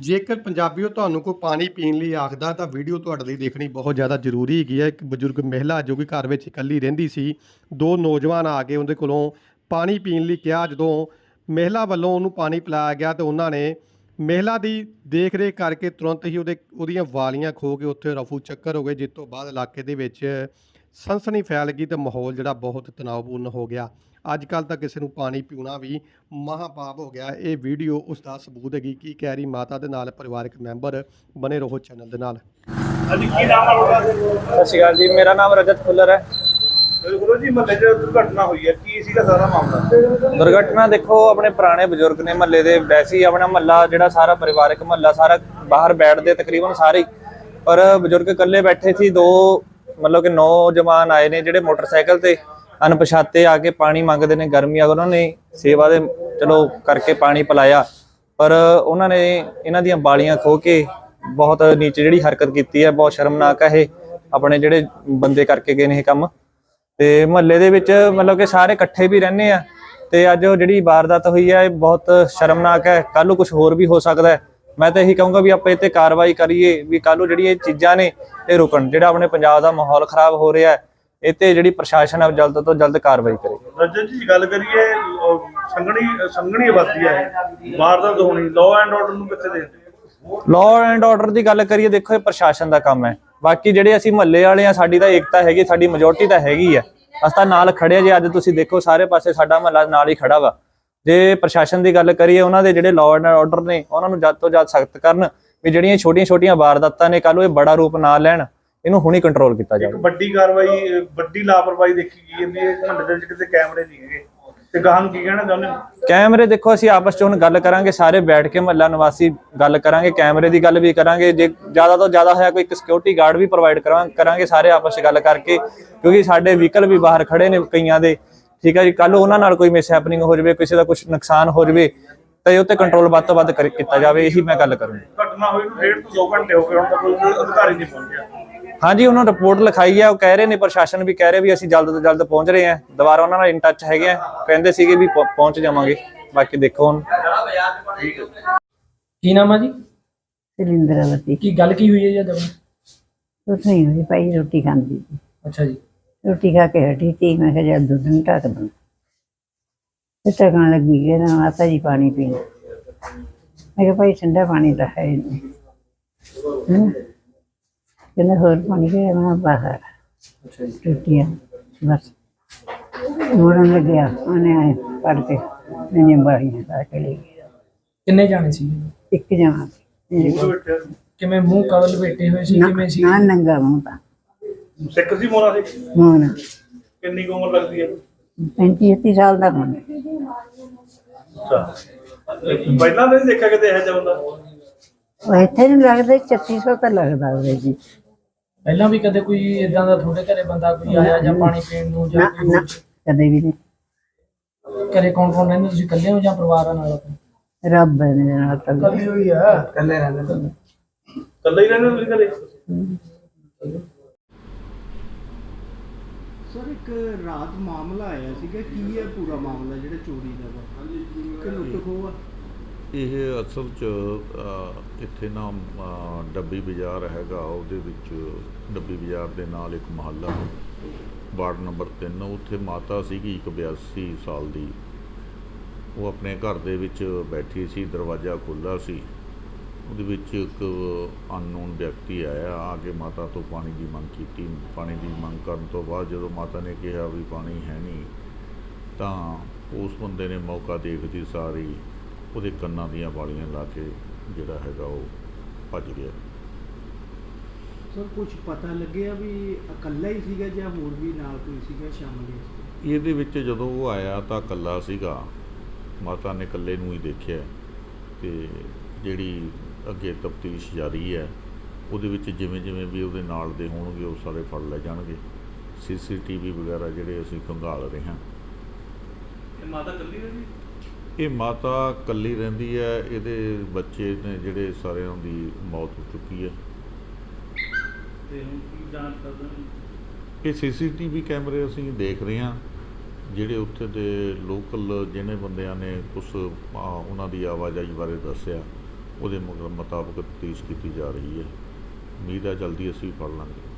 ਜੇਕਰ ਪੰਜਾਬੀਓ ਤੁਹਾਨੂੰ ਕੋਈ ਪਾਣੀ ਪੀਣ ਲਈ ਆਖਦਾ ਤਾਂ ਵੀਡੀਓ ਤੁਹਾਡੇ ਲਈ ਦੇਖਣੀ ਬਹੁਤ ਜ਼ਿਆਦਾ ਜ਼ਰੂਰੀ ਹੈਗੀ ਹੈ। ਇੱਕ ਬਜ਼ੁਰਗ ਮਹਿਲਾ ਜੋ ਕਿ ਘਰ ਵਿੱਚ ਇਕੱਲੀ ਰਹਿੰਦੀ ਸੀ, ਦੋ ਨੌਜਵਾਨ ਆ ਕੇ ਉਹਦੇ ਕੋਲੋਂ ਪਾਣੀ ਪੀਣ ਲਈ ਕਿਹਾ। ਜਦੋਂ ਮਹਿਲਾ ਵੱਲੋਂ ਉਹਨੂੰ ਪਾਣੀ ਪਿਲਾਇਆ ਗਿਆ ਤੇ ਉਹਨਾਂ ਨੇ ਮਹਿਲਾ ਦੀ ਦੇਖ ਰੇਖ ਕਰਕੇ ਤੁਰੰਤ ਹੀ ਉਹਦੇ, ਉਹਦੀਆਂ ਵਾਲੀਆਂ ਖੋ ਕੇ ਉੱਥੇ ਰਫੂ ਚੱਕਰ ਹੋ ਗਏ, ਜਿਸ ਤੋਂ ਬਾਅਦ ਇਲਾਕੇ ਦੇ ਵਿੱਚ ਸਨਸਨੀ ਫੈਲ ਗਈ ਤੇ ਮਾਹੌਲ ਜਿਹੜਾ ਬਹੁਤ ਤਣਾਅਪੂਰਨ ਹੋ ਗਿਆ। ਅੱਜ ਕੱਲ ਤਾਂ ਕਿਸੇ ਨੂੰ ਪਾਣੀ ਪੀਣਾ ਵੀ ਮਹਾਪਾਪ ਹੋ ਗਿਆ। ਇਹ ਵੀਡੀਓ ਉਸ ਦਾ ਸਬੂਤ ਹੈਗੀ ਕੀ ਕਹਿ ਰਹੀ ਮਾਤਾ ਦੇ ਨਾਲ ਪਰਿਵਾਰਕ ਮੈਂਬਰ ਬਨੇ ਰਹੋ ਚੈਨਲ ਦੇ ਨਾਲ। ਹਾਂਜੀ ਕੀ ਨਾਮ ਹੈ ਤੁਹਾਡਾ? ਸਤਿ ਸ਼੍ਰੀ ਅਕਾਲ ਜੀ ਮੇਰਾ ਨਾਮ ਰਜਤ ਖੁੱਲਰ ਹੈ। ਗੁਰੂ ਜੀ ਮਹੱਲੇ 'ਚ ਦੁਰਘਟਨਾ ਹੋਈ ਹੈ। ਕੀ ਸੀਗਾ ਸਾਰਾ ਮਾਮਲਾ? ਦੁਰਘਟਨਾ ਦੇਖੋ ਆਪਣੇ ਪੁਰਾਣੇ ਬਜ਼ੁਰਗ ਨੇ ਮਹੱਲੇ ਦੇ ਵੈਸੇ ਹੀ ਆਪਣਾ ਮਹੱਲਾ ਜਿਹੜਾ ਸਾਰਾ ਪਰਿਵਾਰਕ ਮਹੱਲਾ ਸਾਰਾ ਬਾਹਰ ਬੈਠਦੇ ਤਕਰੀਬਨ ਸਾਰੇ। ਪਰ ਬਜ਼ੁਰਗ ਇਕੱਲੇ ਬੈਠੇ ਸੀ ਦੋ ਮਤਲਬ ਕਿ ਨੌਜਵਾਨ ਆਏ ਨੇ ਜਿਹੜੇ ਮੋਟਰਸਾਈਕਲ ਤੇ। ਅਣਪਛਾਤੇ ਆ ਕੇ ਪਾਣੀ ਮੰਗਦੇ ਨੇ, ਗਰਮੀ ਆ, ਉਹਨਾਂ ਨੇ ਸੇਵਾ ਦੇ ਚਲੋ ਕਰਕੇ ਪਾਣੀ ਪਿਲਾਇਆ। ਪਰ ਉਹਨਾਂ ਨੇ ਇਹਨਾਂ ਦੀਆਂ ਬਾਲੀਆਂ ਖੋ ਕੇ ਬਹੁਤ ਨੀਚੇ ਜਿਹੜੀ ਹਰਕਤ ਕੀਤੀ ਹੈ, ਬਹੁਤ ਸ਼ਰਮਨਾਕ ਹੈ ਇਹ, ਆਪਣੇ ਜਿਹੜੇ ਬੰਦੇ ਕਰਕੇ ਗਏ ਨੇ ਇਹ ਕੰਮ। ਤੇ ਮੁਹੱਲੇ ਦੇ ਵਿੱਚ ਮਤਲਬ ਕਿ ਸਾਰੇ ਇਕੱਠੇ ਵੀ ਰਹਿੰਦੇ ਆ, ਤੇ ਅੱਜ ਉਹ ਜਿਹੜੀ ਵਾਰਦਾਤ ਹੋਈ ਹੈ ਇਹ ਬਹੁਤ ਸ਼ਰਮਨਾਕ ਹੈ। ਕੱਲ ਨੂੰ ਕੁਝ ਹੋਰ ਵੀ ਹੋ ਸਕਦਾ ਹੈ। ਮੈਂ ਤਾਂ ਇਹੀ ਕਹੂੰਗਾ ਵੀ ਆਪਾਂ ਇਹ ਤੇ ਕਾਰਵਾਈ ਕਰੀਏ, ਵੀ ਕੱਲ ਨੂੰ ਜਿਹੜੀ ਇਹ ਚੀਜ਼ਾਂ ਨੇ, ਇਹ ਰੁਕਣ। ਜਿਹੜਾ ਆਪਣੇ ਪੰਜਾਬ ਦਾ ਮਾਹੌਲ ਖਰਾਬ ਹੋ ਰਿਹਾ ਹੈ ਇਹ ਤੇ ਜਿਹੜੀ ਪ੍ਰਸ਼ਾਸਨ ਹੈ ਜਲਦ ਤੋਂ ਜਲਦ ਕਾਰਵਾਈ ਕਰੇ। ਰਜਤ ਜੀ ਗੱਲ ਕਰੀਏ ਅਹ, ਸੰਘਣੀ ਸੰਘਣੀ ਆਬਾਦੀ ਹੈ ਵਾਰਦਾਤ ਹੋਣੀ ਲਾਅ ਐਂਡ ਆਰਡਰ ਨੂੰ ਕਿੱਥੇ ਦੇ ਲਾਅ ਐਂਡ ਆਰਡਰ ਦੀ ਗੱਲ ਕਰੀਏ ਦੇਖੋ ਇਹ ਪ੍ਰਸ਼ਾਸਨ ਦਾ ਕੰਮ ਹੈ। ਬਾਕੀ ਜਿਹੜੇ ਅਸੀਂ ਮਹੱਲੇ ਵਾਲੇ ਆ ਸਾਡੀ ਤਾਂ ਏਕਤਾ ਹੈਗੀ ਸਾਡੀ ਮੈਜੋਰਟੀ ਤਾਂ ਹੈਗੀ ਆ। ਅਸੀਂ ਨਾਲ ਖੜੇ ਆ ਜੇ ਅੱਜ ਤੁਸੀਂ ਦੇਖੋ ਸਾਰੇ ਪਾਸੇ ਸਾਡਾ ਮਹੱਲਾ ਨਾਲ ਹੀ ਖੜਾ ਵਾ। ਜੇ ਪ੍ਰਸ਼ਾਸਨ ਦੀ ਗੱਲ ਕਰੀਏ ਉਹਨਾਂ ਦੇ ਜਿਹੜੇ ਲਾਅ ਐਂਡ ਆਰਡਰ ਨੇ ਉਹਨਾਂ ਨੂੰ ਜਦ ਤੋਂ ਜਦ ਸਖਤ ਕਰਨ ਵੀ ਜਿਹੜੀਆਂ ਛੋਟੀਆਂ-ਛੋਟੀਆਂ ਵਾਰਦਾਤਾਂ ਨੇ ਕੱਲ ਇਹ ਬੜਾ ਰੂਪ ਨਾ ਲੈਣ। ਇਹਨੂੰ ਹੁਣੀ ਕੰਟਰੋਲ ਕੀਤਾ ਇੱਕ ਜਾਵੇ। ਵੱਡੀ ਕਾਰਵਾਈ ਅਹ, ਵੱਡੀ ਲਾਪਰਵਾਹੀ ਦੇਖੀ ਗਈ ਹੈ ਵੀ ਇਹ ਮਹੱਲੇ ਦੇ ਵਿੱਚ ਕਿਤੇ ਕੈਮਰੇ ਨਹੀਂ ਹੈਗੇ। ਤੇ ਗਾਹਾਂ ਨੂੰ ਕੀ ਕਹਿਣਾ ਚਾਹੁੰਦੇ ਹੋ ਕੈਮਰੇ ਦੇਖੋ ਅਸੀਂ ਆਪਸ ਚ ਹੁਣ ਗੱਲ ਕਰਾਂਗੇ ਸਾਰੇ ਬੈਠ ਕੇ ਮਹੱਲਾ ਨਿਵਾਸੀ ਗੱਲ ਕਰਾਂਗੇ ਕੈਮਰੇ ਦੀ ਗੱਲ ਵੀ ਕਰਾਂਗੇ। ਜੇ ਜ਼ਿਆਦਾ ਤੋਂ ਜ਼ਿਆਦਾ ਹੋਇਆ ਕੋਈ ਇੱਕ ਸਿਕਿਉਰਿਟੀ ਗਾਰਡ ਵੀ ਪ੍ਰੋਵਾਈਡ ਕਰਾਂਗੇ ਸਾਰੇ ਆਪਸ ਚ ਗੱਲ ਕਰਕੇ ਕਿਉਂਕਿ ਸਾਡੇ ਵਹੀਕਲ ਵੀ ਬਾਹਰ ਖੜੇ ਨੇ ਕਈਆਂ ਦੇ। ਠੀਕ ਹੈ ਜੀ ਕੱਲ ਉਹਨਾਂ ਨਾਲ ਕੋਈ ਮਿਸ ਹੈਪਨਿੰਗ ਹੋ ਜਾਵੇ ਕਿਸੇ ਦਾ ਕੁਝ ਨੁਕਸਾਨ ਹੋ ਜਾਵੇ ਤਾਂ ਇਹ ਉੱਤੇ ਕੰਟਰੋਲ ਵੱਧ ਤੋਂ ਵੱਧ ਕਰ- ਕੀਤਾ ਜਾਵੇ ਇਹੀ ਮੈਂ ਗੱਲ ਕਰੂੰਗਾ। ਘਟਨਾ ਹੋਈ ਨੂੰ ਡੇਢ ਤੋਂ 2 ਘੰਟੇ ਹੋ ਗਏ ਹੁਣ ਤੱਕ ਕੋਈ ਅਧਿਕਾਰੀ ਨਹੀਂ ਪਹੁੰਚਿਆ। ਹਾਂਜੀ ਉਹਨਾਂ ਨੇ ਰਿਪੋਰਟ ਲਿਖਾਈ ਹੈ ਉਹ ਕਹਿ ਰਹੇ ਨੇ ਪ੍ਰਸ਼ਾਸਨ ਵੀ ਕਹਿ ਰਹੇ ਵੀ ਅਸੀਂ ਜਲਦ ਤੋਂ ਜਲਦ ਪਹੁੰਚ ਰਹੇ ਹਾਂ। ਦੁਬਾਰਾ ਉਹਨਾਂ ਨਾਲ ਇਨ ਟੱਚ ਹੈਗੇ ਆ। ਕਹਿੰਦੇ ਸੀਗੇ ਵੀ ਪਹੁੰ- ਪਹੁੰਚ ਜਾਵਾਂਗੇ। ਬਾਕੀ ਦੇਖੋ ਹੁਣ। ਕੀ ਨਾਮ ਆ ਜੀ? ਸਿਲਿੰਦਰਵਤੀ ਕੀ ਗੱਲ ਕੀ ਹੋਈ ਹੈ ਜੀ ਅੱਜ? ਕੁਛ ਨਹੀਂ ਹੋਈ ਭਾਈ ਰੋਟੀ ਖਾਂਦੀ ਸੀ। ਅੱਛਾ ਜੀ। ਰੋਟੀ ਖਾ ਕੇ ਹਟੀ ਸੀ ਮੈਂ ਕਿਹਾ ਜਦ ਦੁੱਧ ਨੂੰ ਢੱਕ ਦਾਂ। ਤੇ ਟਕਣ ਲੱਗੀ ਕਿ ਨਾ ਮਾਤਾ ਜੀ ਪਾਣੀ ਪੀਣਾ ਮੈਂ ਕਿਹਾ ਭਾਈ ਠੰਡਾ ਪਾਣੀ ਤਾਂ ਹੈ ਨਹੀਂ। ਕਹਿੰਦਾ ਹੋਰ ਪਾਣੀ ਕਿ ਮੈਂ ਬਾਹਰ। ਅੱਛਾ ਜੀ। ਰੋਟੀਆਂ ਬਸ। ਮੋੜਨ ਲੱਗਿਆ ਉਹਨੇ ਆਏ ਪੜ ਕੇ ਮੈਨੇ ਬਾੜੀਆਂ ਲਾ ਕੇ ਲੈ ਗਿਆ ਕਿੰਨੇ ਜਾਣੇ ਸੀ? ਇੱਕ ਜਣਾ ਮੇਰੇ ਕੋਲ ਕਿਵੇਂ ਮੂੰਹ ਕਵਲ ਲਪੇਟੇ ਹੋਏ ਸੀ ਕਿਵੇਂ ਸੀ? ਨਾ ਨੰਗਾ ਮੂੰਹ ਤਾਂ। ਸਿੱਖ ਸੀ ਮੋਨਾ ਸੀ ਮੋਨਾ ਕਿੰਨੀ ਕੁ ਉਮਰ ਲੱਗਦੀ ਹੈ? 35 30 ਸਾਲ ਦਾ ਮੁੰਡਾ। ਅੱਛਾ। ਤੇ ਪਹਿਲਾਂ ਨਹੀਂ ਦੇਖਿਆ ਕਿਤੇ ਇਹੋ ਜਿਹਾ ਉਹ ਇੱਥੇ ਨਹੀਂ ਲੱਗਦਾ 3600 ਤਾਂ ਲੱਗਦਾ ਉਹਦੇ ਜੀ। ਪਹਿਲਾਂ ਵੀ ਕਦੇ ਕੋਈ ਇਦਾਂ ਦਾ ਤੁਹਾਡੇ ਘਰੇ ਬੰਦਾ ਕੋਈ ਆਇਆ ਜਾਂ ਪਾਣੀ ਪੀਣ ਨੂੰ ਜਾਂ ਨਾ ਕੋਈ ਨਾ ਕਦੇ ਵੀ ਨਹੀਂ। ਘਰੇ ਕੌਣ ਕੌਣ ਰਹਿੰਦੇ? ਤੁਸੀਂ ਇਕੱਲੇ ਹੋ ਜਾਂ ਪਰਿਵਾਰਾਂ ਨਾਲ ਆਪਣੇ? ਰੱਬ ਨੇ ਨਾਲ ਤਾਂ। ਹੋਈ ਆ। ਇਕੱਲੇ ਰਹਿੰਦੇ ਇਕੱਲੇ ਹੀ ਰਹਿੰਦੇ ਤੁਸੀਂ ਘਰੇ? ਸਰ ਇੱਕ ਰਾਤ ਮਾਮਲਾ ਆਇਆ ਸੀਗਾ। ਕੀ ਹੈ ਪੂਰਾ ਮਾਮਲਾ ਜਿਹੜਾ ਚੋਰੀ ਦਾ? ਵਾ ਕਿ ਲੁੱਟ ਖੋਹ ਆ? ਇਹ ਅਸਲ ਚ ਇੱਥੇ ਨਾ ਡੱਬੀ ਬਾਜ਼ਾਰ ਹੈਗਾ, ਉਹਦੇ ਵਿੱਚ ਡੱਬੀ ਬਾਜ਼ਾਰ ਦੇ ਨਾਲ ਇੱਕ ਮਹੱਲਾ ਵਾਰਡ ਨੰਬਰ 3 ਉੱਥੇ ਮਾਤਾ ਸੀਗੀ, ਇੱਕ 82 ਸਾਲ ਦੀ। ਉਹ ਆਪਣੇ ਘਰ ਦੇ ਵਿੱਚ ਬੈਠੀ ਸੀ, ਦਰਵਾਜ਼ਾ ਖੁੱਲ੍ਹਾ ਸੀ। ਉਹਦੇ ਵਿੱਚ ਇੱਕ ਅਨਨੋਨ ਵਿਅਕਤੀ ਆਇਆ, ਆ ਕੇ ਮਾਤਾ ਤੋਂ ਪਾਣੀ ਦੀ ਮੰਗ ਕੀਤੀ। ਪਾਣੀ ਦੀ ਮੰਗ ਕਰਨ ਤੋਂ ਬਾਅਦ ਜਦੋਂ ਮਾਤਾ ਨੇ ਕਿਹਾ ਵੀ ਪਾਣੀ ਹੈ ਨਹੀਂ, ਤਾਂ ਉਸ ਬੰਦੇ ਨੇ ਮੌਕਾ ਦੇਖਦੀ ਸਾਰੀ। ਉਹਦੇ ਕੰਨਾਂ ਦੀਆਂ ਵਾਲੀਆਂ ਲਾ ਕੇ ਜਿਹੜਾ ਹੈਗਾ ਉਹ ਭੱਜ ਗਿਆ। ਸਰ ਕੁਝ ਪਤਾ ਲੱਗਿਆ ਵੀ ਇਕੱਲਾ ਹੀ ਸੀਗਾ ਜਾਂ ਹੋਰ ਵੀ ਨਾਲ ਕੋਈ ਸੀਗਾ ਸ਼ਾਮਲ ਇਸ? ਇਹਦੇ ਵਿੱਚ ਜਦੋਂ ਉਹ ਆਇਆ ਤਾਂ ਇਕੱਲਾ ਸੀਗਾ। ਮਾਤਾ ਨੇ ਇਕੱਲੇ ਨੂੰ ਹੀ ਦੇਖਿਆ ਤੇ ਜਿਹੜੀ ਅੱਗੇ ਤਫਤੀਸ਼ ਜਾਰੀ ਹੈ ਉਹਦੇ ਵਿੱਚ ਜਿਵੇਂ ਜਿਵੇਂ ਵੀ ਉਹਦੇ ਨਾਲ ਦੇ ਹੋਣਗੇ ਉਹ ਸਾਰੇ ਫੜ ਲੈ ਜਾਣਗੇ। ਸੀਸੀਟੀਵੀ ਵਗੈਰਾ ਜਿਹੜੇ ਅਸੀਂ ਖੰਗਾਲ ਰਹੇ ਹਾਂ। ਇਹ ਮਾਤਾ ਇਕੱਲੀ ਰਹਿੰਦੀ ਹੈ ਇਹਦੇ ਬੱਚੇ ਨੇ ਜਿਹੜੇ ਸਾਰਿਆਂ ਦੀ ਮੌਤ ਹੋ ਚੁੱਕੀ ਹੈ। ਇਹ ਸੀਸੀਟੀਵੀ ਕੈਮਰੇ ਅਸੀਂ ਦੇਖ ਰਹੇ ਹਾਂ ਜਿਹੜੇ ਉੱਥੇ ਦੇ ਲੋਕਲ ਜਿਹਨੇ ਬੰਦਿਆਂ ਨੇ ਕੁਝ ਉਹਨਾਂ ਦੀ ਆਵਾਜਾਈ ਬਾਰੇ ਦੱਸਿਆ ਉਹਦੇ ਮੁਤਾਬਕ ਤਫਤੀਸ਼ ਕੀਤੀ ਜਾ ਰਹੀ ਹੈ। ਉਮੀਦ ਹੈ ਜਲਦੀ ਅਸੀਂ ਫੜ ਲਾਂਗੇ।